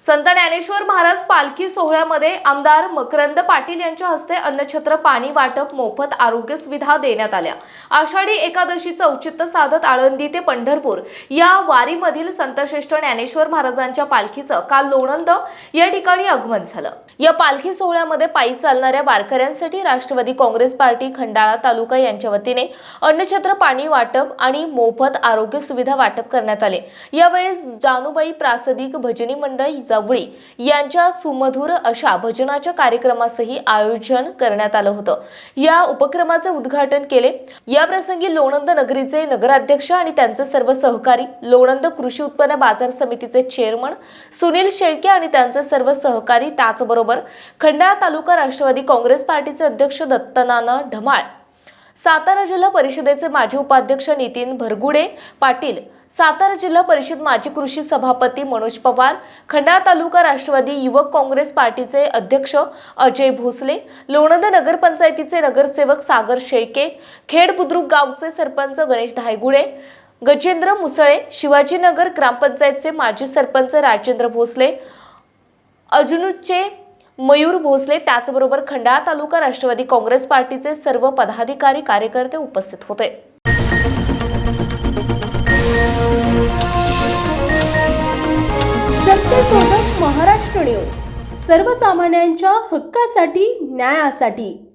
संत ज्ञानेश्वर महाराज पालखी सोहळ्यामध्ये आमदार मकरंद पाटील यांच्या हस्ते अन्नछत्र पाणी वाटप मोफत आरोग्य सुविधा देण्यात आल्या. आषाढी एकादशीचं औचित्य साधत आळंदी ते पंढरपूर या वारीमधील संतश्रेष्ठ ज्ञानेश्वर महाराजांच्या पालखीचं काल लोणंद या ठिकाणी आगमन झालं. या पालखी सोहळ्यामध्ये पायी चालणाऱ्या वारकऱ्यांसाठी राष्ट्रवादी काँग्रेस पार्टी खंडाळा तालुका यांच्या वतीने अन्नछत्र पाणी वाटप आणि मोफत आरोग्य सुविधा वाटप करण्यात आले. यावेळेस जानुबाई प्रासदिक भजनी मंडळ जवळी यांच्या सुमधुर अशा भजनाच्या कार्यक्रमासही आयोजन करण्यात आलं होतं. या उपक्रमाचे उद्घाटन केले. या प्रसंगी लोणंद नगरीचे नगराध्यक्ष आणि त्यांचे सर्व सहकारी लोणंद कृषी उत्पन्न बाजार समितीचे चेअरमन सुनील शेळके आणि त्यांचे सर्व सहकारी त्याचबरोबर खंडाळा तालुका राष्ट्रवादी काँग्रेस पार्टीचे अध्यक्ष दत्तनाना ढमाळ सातारा जिल्हा परिषदेचे माजी उपाध्यक्ष नितीन भरगुडे पाटील सातारा जिल्हा परिषद माजी कृषी सभापती मनोज पवार खंडाळा तालुका राष्ट्रवादी युवक काँग्रेस पार्टीचे अध्यक्ष अजय भोसले लोणंद नगरपंचायतीचे नगरसेवक सागर शेळके खेड बुद्रुक गावचे सरपंच गणेश धायगुडे गजेंद्र मुसळे शिवाजीनगर ग्रामपंचायतचे माजी सरपंच राजेंद्र भोसले अजनुचे मयूर भोसले त्याचबरोबर खंडाळा तालुका राष्ट्रवादी काँग्रेस पार्टीचे सर्व पदाधिकारी कार्यकर्ते उपस्थित होते. महाराष्ट्र न्यूज. सर्वसामान्यांच्या हक्कासाठी न्यायासाठी.